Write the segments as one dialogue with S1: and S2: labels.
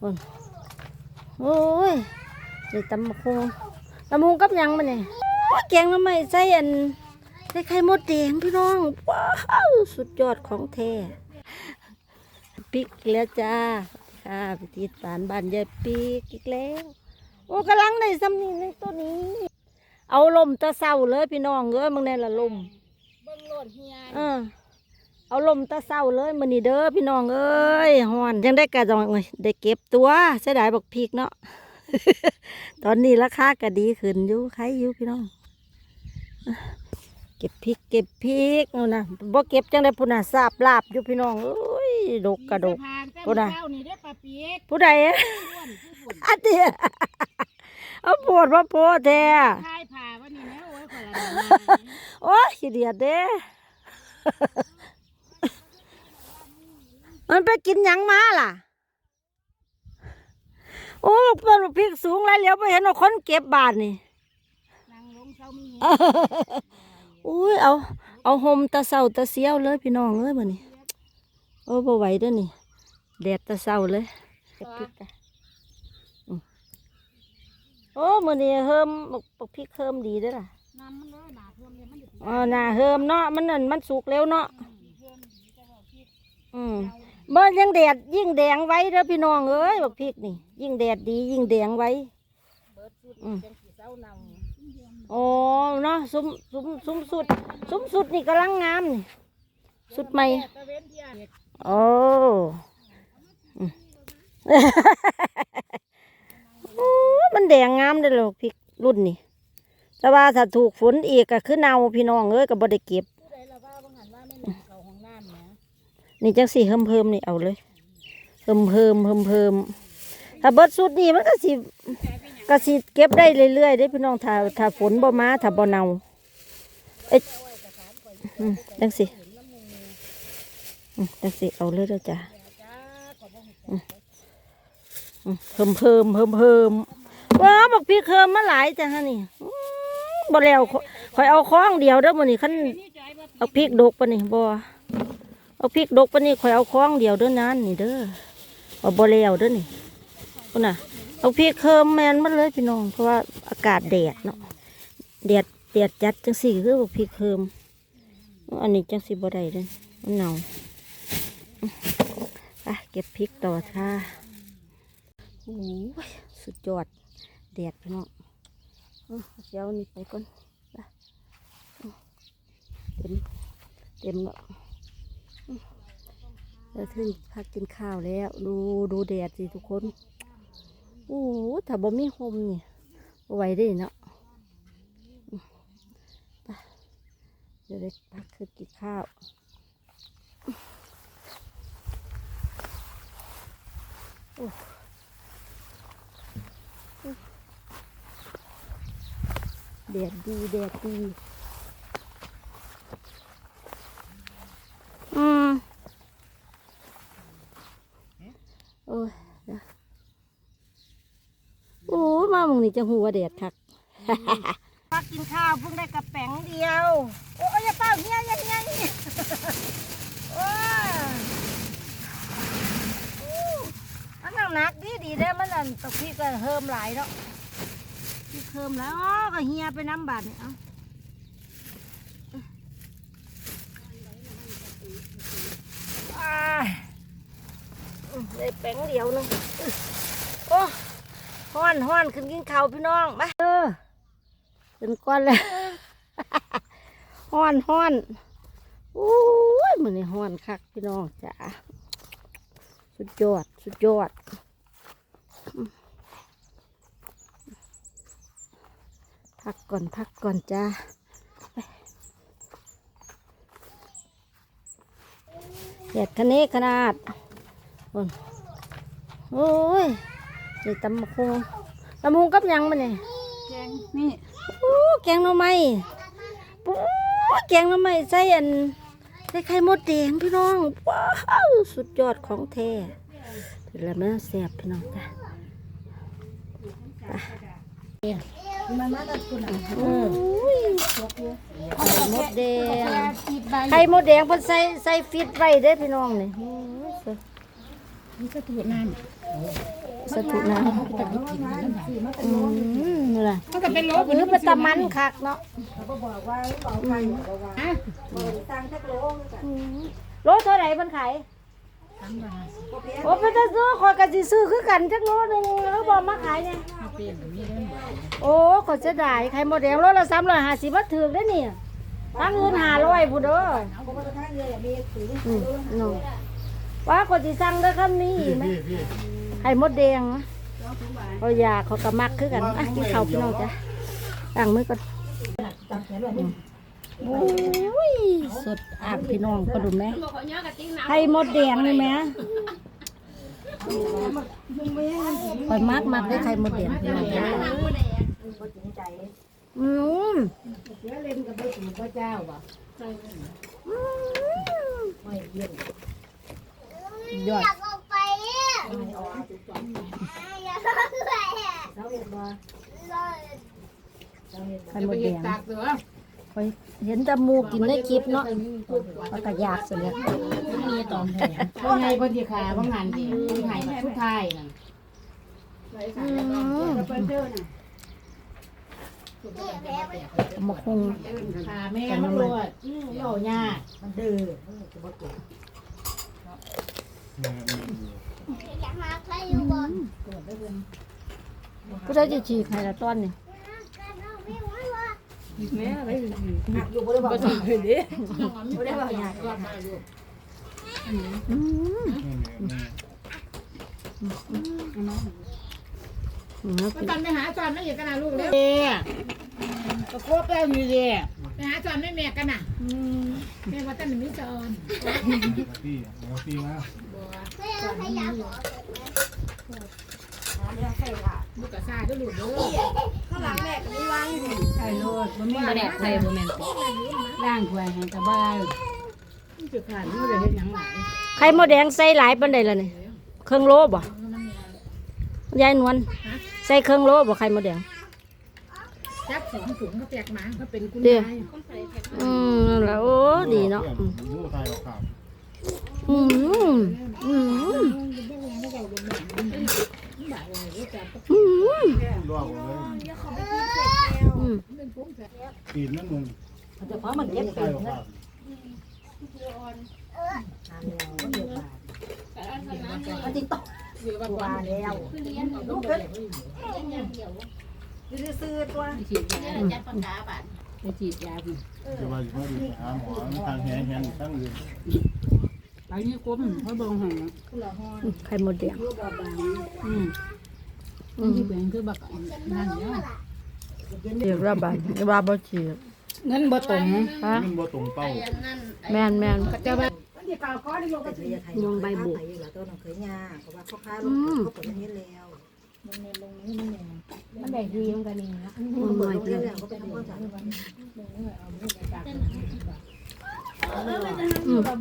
S1: คนโอ้ยนี่ตำบักคุงตำบักคุงกับหยังมันนี่แกงน้ำไม่ใส่อันใส่ไข่มดแดงพี่น้อง ว้าว สุดยอดของแท้ปิกอีกแล้วจ้าค่ะไปติดสารบ้านยายปิกอีกแล้ว โอ้กำลังได้ซ้ำนี่ในตัวนี้ เอาลมตะเศร้าเลยพี่น้องเอ้ยมึงแน่ละลม
S2: เบิ่งโลดเฮีย
S1: เออ เอาลมตะเศร้าเลยมื้อนี้เด้อพี่น้องเอ้ยฮ้อนยังได้กระดองเอ้ยได้เก็บตัวเสียดายบักพริกเนาะตอนนี้ราคาก็ดีขึ้นอยู่ใครอยู่พี่น้องเก็บพริกเก็บพริกเอานะบ่เก็บจังได้พุ่นน่ะสาบลาบอยู่พี่น้องเอ้ยดกกระดก
S2: พางแต่
S1: พูดอะ
S2: เจ้านี่ได้อปลาเปียก
S1: ผู้ใดอะ
S2: อ้วนผู้บุญ
S1: อันเดียเอาโพดว่าโพดแท้
S2: ทายผ่าวันนี้นะโอ้ยคนละหนา
S1: โอ้ยขี้เดียดเด้ มันไปกินหยังมาล่ะ โอ้บอกเปิดพริกสูงไรแล้วไปเห็นว่าคนเก็บบาทนี่
S2: นางลงเช้ามี
S1: อุ้ยเอา เอาห่มตะเศร้าตะเสียวเลยพี่น้องเอ้ยมานี่โอ้บ่ไหวเด้อนี่แดดตะเศร้าเลยเก็บพริกกันอืมโอ้มือนี้เฮิมบักบักพริกเฮิมดีเด้อล่ะ
S2: น้ำมันเลยหนาท่วมเลยมันจะ
S1: อ๋อน่าเฮิมเนาะมันนั่นมันสุกเร็วเนาะอืม เมื่อยังแดดยิ่งแดงไว้เด้อพี่น้องเอ้ยบักพริกนี่ ยิ่งแดดดียิ่งแดงไว้
S2: เบิดสุด
S1: อืม
S2: จังสีเศร้าเนา
S1: อ๋อเนาะซุ้มซุ้มซุ้มสุดซุ้มสุดนี่กำลังงามนี่สุดใหม่
S2: ตะเวนเที่ย
S1: โอ้อืมโอ้มันแดงงามเลยหรอกพริกรุ่นนี่แต่ว่าถ้าถูกฝนอีกก็คือเน่าพี่น้องเอ้ยก็บ่ได้เก็บ
S2: นี่
S1: จังสีเพิ่มเพิ่มนี่เอาเลยเพิ่มเพิ่มเพิ่มเพิ่มถ้าเบิดสุดนี่มันก็สิก็สิเก็บได้เรื่อยๆได้พี่น้องถ้าถ้าฝนบ่มาถ้าบ่เน่าเอ้ยอืมจังสิจังสิเอาเลยเด้อจ้ะเพิ่มเพิ่มเพิ่มเพิ่มว้าบอกพี่เคิมมาหลายจ้ะฮะนี่อื้อบ่แล้วข่อยเอาคล้องเดียวเด้อมันนี่
S2: ใจว่า
S1: เอาพริกดกปะนี่บ่ เอาพริกดกปะนี่ข่อยเอาคล้องเดียวเด้อนั้นนี่เด้อเอาบ่แล้วเด้อนี่พุ่นน่ะ เอาพริกเคิมแมนมาเลยพี่น้องเพราะว่าอากาศแดดเนาะแดดแดดจัดจังสี่คือบอกพริกเคิมอันนี้จังสี่บ่ได้เด้อมันเน่าไปเก็บพริกต่อค่ะโอ้ยสุดยอดแดดพี่น้องเอาเดี๋ยวนี่ไปก่อนไปเต็มเต็มแล้ว แล้วถึงพักกินข้าวแล้ว ดูดูแดดสิทุกคน โอ้โหถ้าบ่มีโฮมเนี่ยไหวได้เนาะไปเดี๋ยวได้พักขึ้นกินข้าวโอ้แดดดีแดดดี อืมโอ้ยเดี๋ยวโอ้ยมาหมึง นี่จะหัวแดดคักพักกินข้าวเพิ่งได้กระแป๋งเดียว โอ้ยอย่าเป้าเงี้ยเงี้ยเงี้ยเฮียโอ้ยอู้มันหนักหนักดีดีเด้มันนั่นตะพี่ก็เฮิมหลายเนาะพี่เฮิมแล้วอ๋อก็เฮียไปน้ำบาดเนี่ยเอาอ่าได้แป้งเดียวหนึงโอ้ ห้อนห้อนขึ้นกินเขาพี่น้องมาเออขึ้นก้อนเลยห้อนห้อนโอ้ยมันนี่ห้อนคักพี่น้องจ้าสุดยอดสุดยอดพักก่อนพักก่อนจ้าแดดคะเนขนาดโอ้ย นี่ตำบักคุงตำบักคุงกับหยังมันนี่
S2: แกงนี่
S1: โอ้แกงหน่อไม้ปูแกงหน่อไม้ใส่อันใส่ไข่มดแดงพี่น้องว้าวสุดยอดของแท้เป็นแล้วมันแซ่บพี่น้องจ้ะ
S2: มันมาตัดคุณอะ
S1: โอ้ยไข่มดแดง
S2: ติดใบ
S1: ไข่มดแดงเพิ่นใส่ใส่ฟิตไว้เด้อพี่น้องนี่โอ้ยสวย
S2: นี่ก็ถูกน้ำ
S1: สธุนะอืมนี่ล่ะ
S2: มันก็เป็นโล
S1: หรือเป็นตะมันคักเนาะอืมโลเท่าไหร่เพิ่นขายโอ้เพิ่นจะซื้อขอยก็สิซื้อคือกันจักโลหนึงแล้วบ่มาขายเนี่ยโอ้ขอยจะได้ไข่หมดแดงโลละ350บาทถูกเด้อนี่ทางอื่น500พุ่นเด้ออืมเนาะว่าขอยสิสั่งเด้อคำนี้ไหม ไข่หมดแดงนะเขาอยากเขาก็มักคือกันอะกินข้าวพี่น้องจ้ะล้างมือก่อนโอ้ยสดอาบพี่น้องก็ดูไหมไข่มดแดงเลยไหมคอยมากมากได้ไข่มดแดงพี่น้องจ้าอืมยอด
S3: อยากออกไปอะอยากออกไปอ่ะ
S1: ไข่มดแดงคอยเห็นแตะมูกินในคลิปเนาะแล้วก็อยากสิเสีย
S2: มีตอนแถมว่าไงเพิ่ขาว่างานดีเพิ่นให้มาทุกทายนั่น
S1: มาคง
S2: ขาแม่มันรวดโยยาก
S3: อ ยากมาใครอยู่บ่
S1: ผู้ใดจะฉีกให้ละต้อนนี่อืมอืม
S2: ตอนไปหาจอนไม่เห็นกันนะลูกเด้อเด้ตะโคบแล้วอยู่เด้ไปหาจอนไม่แม่กันน่ะแม่ว่าตั้งมีจอน
S4: ตีเอาตีมา
S3: ใครอยากออก
S2: ลูกกระซ่าด้วยลูกเด้อยู่
S5: ไข่โลดบ่มีแดกไข่บ่แม่นล่างถ้วยให้สบาย
S2: จุดขาดนี่เลยเฮ็ดหยังหล
S1: ไข่มดแดงใส่หลายปานใดล่ะนี่เครื่องโลบ่ยายนวลใส่เครื่องโลบ่ไข่มดแดง
S2: จับสองถุงก็แตกหมาก็เป็นคุณ
S1: เดี๋ยว
S2: ยาย
S1: อืมนั่นล่ะโอ้ดีเนาะ
S4: รู้ไทยเราขาด
S1: อืมอืมอืม
S4: รอบเลย
S1: อืม
S4: ตีนนั่นมึง
S5: แต่พอมันเจ็บ
S4: รู้ไท
S5: เกิ
S4: ย
S5: น
S4: เรา
S5: นะมันติดต่อ
S2: คือว่าก่อน
S5: แล้วลูกเพิ่นซื้อตัว
S2: ฉีดยาไปฉีดยาพี่
S4: จะมาอยู่มาอยู่หาหมอทางแหงแหงทั้งอื่น
S2: ไปนี่กุ้มเขาบอกให้
S1: ไข่มดแดง
S2: อืม
S1: อืม
S2: ที่เป็นคือบักนั่นเนี่ย
S1: เดี๋ยวระบาดระบาดบ่ฉีด
S2: เงินบ่ตรง
S1: ฮะ
S4: มันบ่ตรงเป้า
S1: แม่นแม่น
S2: จะว่า
S1: ลงใบบุก
S5: อยู่แล้วตัวน้องเคยยาเพราะว่าเขาค้าลูกเขาเปิดนี้แล้ว
S2: มันได้ดีมันก็นี่นะ
S1: อืมหน่อย
S5: เรี
S1: เดี
S5: ย
S1: ยว
S5: นเขาเป็นคนสาร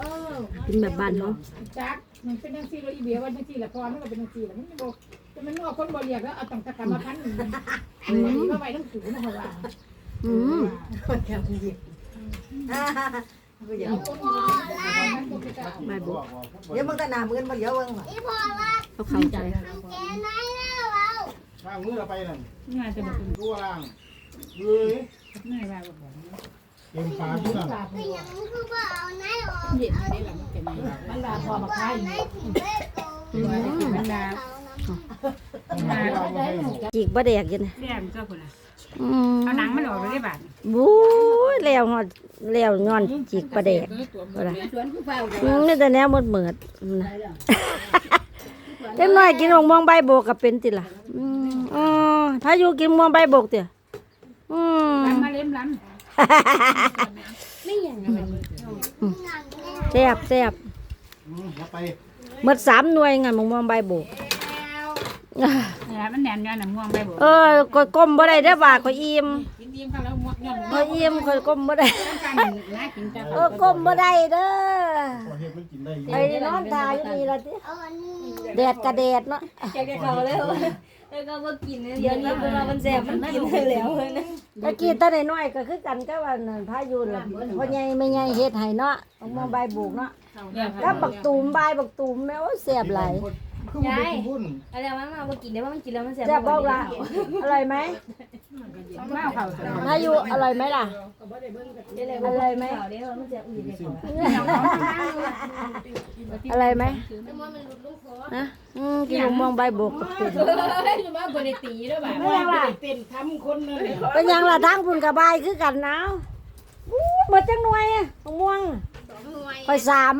S1: อืมกินแบบบ้านเนาะ
S2: จักมันเป็นจังซี่แล้วอีเบียว่าจังซี่ละพอมันก็เป็นจังซี่ละมันบ่แต่มันงอกคนบ่เรียกแล้วเอาตั้งแต่กรรมพันธุ์นี่ก็ไว้ทั้งสูงนะว่า
S1: อืม
S5: คนแค่ผู้หญิงก็อย่า
S1: ใบบุก
S5: เดี๋ยวมึงก็หน้ามือนบ่เดี๋ยวเบิ่ง
S3: อีพอว่า
S1: เขาเข้าใจ
S3: แกไหนแล้วเรา
S4: ล่างมือเราไปนั่น
S2: ง่ายจะบ่เป็น
S4: รู้ล่างเฮ้ย
S2: ง่ายว่าบ่
S4: เต็มปากที่นั่น
S3: ก็ยังคือว่า เอาไหนออก
S2: เห็นได้ล่ะมันเป็นมันลาพอมาคาย
S3: ไหนถึงได้โก
S2: มันดา
S4: เราไม่ให้หมด
S1: จีกบ่แดกอยังไง
S2: แดงก็พุ่นน่ะ
S1: อืม
S2: เอาหนังมันออกไปได้บาด
S1: บู๊ยแล้วฮอดแล้วงอนจีกบ่แดกบ่ล่ะอืมนี่แต่แนวหมดเหมือดๆนะเด็กน้อยกินมะม่วงใบโบกก็เป็นติล่ะอืมอ๋อพายุกินมะม่วงใบโบกติอืม
S2: ล้ำมาเล่มล้ำ
S1: แซ่บแซ่บ
S4: แล้วไป
S1: หมดสามหน่วยงานมะม่วงใบโบก
S2: นี่ล่ะมันแหนมย้อนน้ำม่วงไปบ่
S1: เออก็ก้มบ่ได้เด้อว่าก็อิ่ม
S2: กินอิ่มค่ะแล้วม่วงย้อน
S1: ก็อิ่มก็ก้มบ่ได้
S2: กันน่ากินจัง
S1: เออก้มบ่ได้เด้อ
S4: พอเห็ดมันกินได้
S1: ไปนอนทาอยู่นี่ละติ
S3: เอาอันนี้
S1: แดดกะแดดเนาะ
S6: แกจะเขาแล้วแล้วก็มากินเดี๋ยวนี้เวลามันแสบมันกินไปแล้วนะ
S1: ตะกี้ตาน้อยๆก็คือกันกับว่านั่นพายุล่ะพ่อใหญ่แม่ใหญ่เฮ็ดให้เนาะมะม่วงใบโบกเนาะกับบักตูมใบบักตูมแม่โอ้ยแซ่บหลาย
S4: ข คือบ่ได้กินบุญ
S6: อะไรมันมาบ่กินเดี๋ยวมันกินแล้วมันแสบ
S1: จะบอกละอร่อยไหม
S2: มาเอาเขา
S1: พายุอร่อยไหมล่ะ
S6: เดี๋ยวเลย
S1: อร่อยไหม
S6: เดี๋ยวมันแสบอื่นเดี๋ยวก่อน
S1: อร่อยไหมฮะอืมกินมะม่วงใบบกกับตุ่น
S2: หรือว่าบ่ได้ตีด้วยบ่า
S1: ไม่ยังล่ะ
S2: เต้นทำคนเลย
S1: เป็นหยังล่ะทั้งพุ่นกับบายคือกันหนาวอู้หมดจังหน่วยอะมะม่วงคอยสาม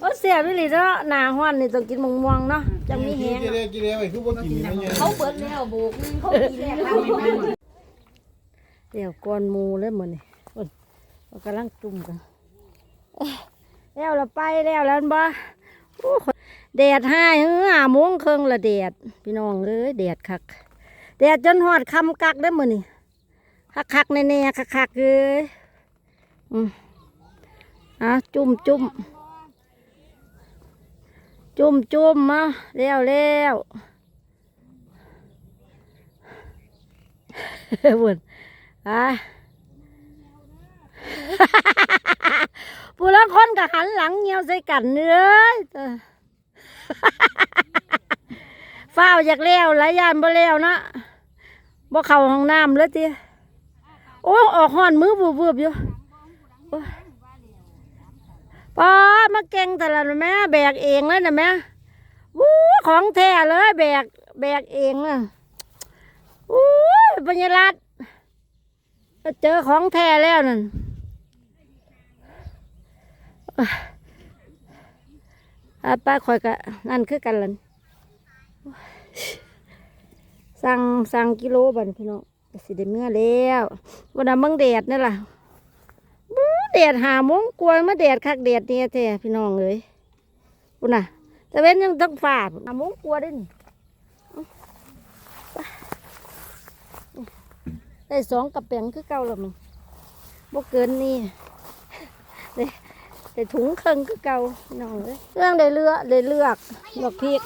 S1: โอ้เสียไปเลยเนาะหนาห้อนนี่ต้องกินมะม่วงเนาะจังมีแฮง
S4: กินได้กินได้ไว้คือบ่กินนี่มันยัง
S6: เขาเบิดแล้วโบกนึงเขากินแล้ว
S1: เดี๋ยวกวนหมูเลยมื้อนี้พุ่นเรากำลังจุ่มกันเอ้ยแล้วเราไปแล้วแล้วบ่โอ้ยแดดห้ายเฮ้อโมงครึ่งละแดดพี่น้องเอ้ยแดดคักแดดจนฮอดคำกักได้อมือนี้คักๆแน่ๆคักๆเอ้ยอืมอะจุ่มจุ่ม จุ่มจุ่มมาเร็วเร็วบุญอะผู้ละคนก็หันหลังเงียวใส่กันเนื้อเฝ้าอยากเลี้ยวหลายยานบ่เลี้ยวนะบ่เข้าห้องน้ำเลยทีโอ้ออกห้อนมือบูบๆอยู่โอ้ย ป้ามาเก่งแต่ละแม่แบกเองเลยนะแม่วู้ของแท้เลย แบกแบกเองอะอู้ปัญญาลัดเจอของแท้แล้วนั่นอาป้าคอยกะนั่นคือกันลันสั่งสั่งกิโลบันพี่น้องสิได้เมื่อแล้ววันนั้นมึงแดดนี่ล่ะ แดดหาโมงกวนมาแดดคักแดดเนี่ยแท้พี่น้องเอ้ยปุ่นน่ะแต่เว้นยังต้องฝ่าพุ่นหาโมงกลัวได้นี่เอาไปได้สองกระแปงคือเก่าแล้วมึงบ่เกินนี่ได้ถุงเครื่องคือเก่าพี่น้องเลยเรื่องได้เลือกได้เลือกดอกพริก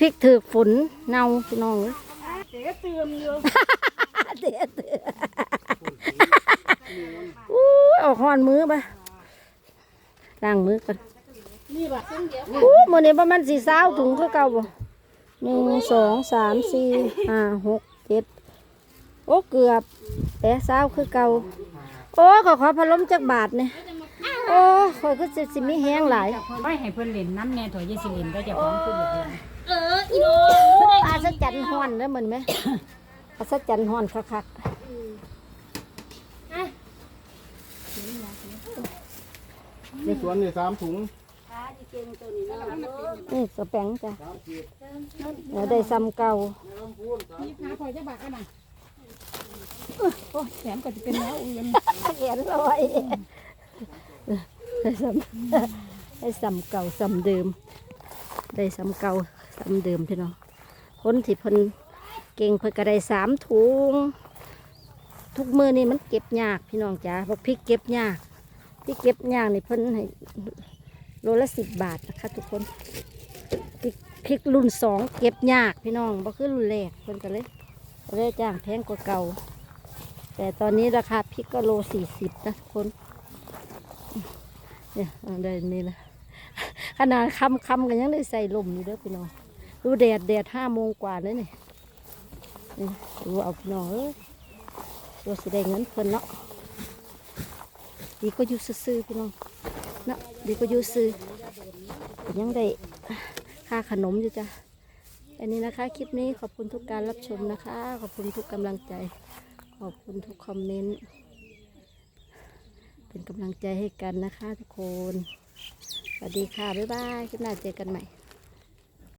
S1: พริกถือฝนเน่าพี่น้องเลย
S2: เต๋เตือมอยู่
S1: เตะเตะอู้ย ออกหอนมือไปล้างมือกัน
S2: นี่บ่
S1: อู้มือนี้ประมาณสี่สาวถุงคือเก่าบ่หนึ่งสองสามสี่ห้าหกเจ็ดโอ้เกือบแต่สาวคือเก่าโอ้ขอขอพัดลมจักบาทเนี่ยโอ้ขอยก็จะสิมีแห้งหลาย
S5: ไม่ให้เพิ่นเล่นน้ำแน่ถอยยายสิเล่นก็จะพร้อมขึ้นอย่างนี้
S6: เอออีโน
S1: อาสจันฮ้อนได้อเหมือนไหมอาสจันฮ้อนคัก
S4: ในสวนนี่สามถุง
S1: ๆนี่กระแป้งจ้ะเดี๋ยวได้ซ้ำเก่า
S2: นี่พาพอจะบักกันน่ะโอ้ยแขนก็จะเป็นแนวอื่น
S1: เขียนลอยได้ซ้ำได้ซ้ำเก่าซ้ำเดิม ได้ซ้ำเก่าซ้ำเดิมพี่น้องคนที่เพิ่นเก่งเพิ่นก็ได้สามถุง ทุกมือนี่มันเก็บยากพี่น้องจ้าบอกพริกเก็บยาก พริกเก็บยากนี่เพิ่นให้โลละสิบบาทนะคะทุกคนพริกรุ่นสองเก็บยากพี่น้องบ่คือรุ่นแรกเพิ่นก็เลยเลยจ้างแพงกว่าเก่า แต่ตอนนี้ราคาพริกก็โลสี่สิบนะทุกคนเนี่ยเอาได้นี่ละขนาดคำคำกันยังได้ใส่ลมอยู่เด้อพี่น้องดูแดดแดดห้าโมงกว่าเลยนี่ดูเอาพี่น้องเอ้ยตัวสิได้เงินเพิ่นเนาะ ดีก็อยู่ซื่อๆพี่น้องเนาะดีก็อยู่ซื่อยังได้ค่าขนมอยู่จ้ะอันนี้นะคะ คลิปนี้ขอบคุณทุกการรับชมนะคะ ขอบคุณทุกกำลังใจ ขอบคุณทุกคอมเมนต์เป็นกำลังใจให้กันนะคะทุกคน สวัสดีค่ะ บ๊ายบายคลิปหน้าเจอกันใหม่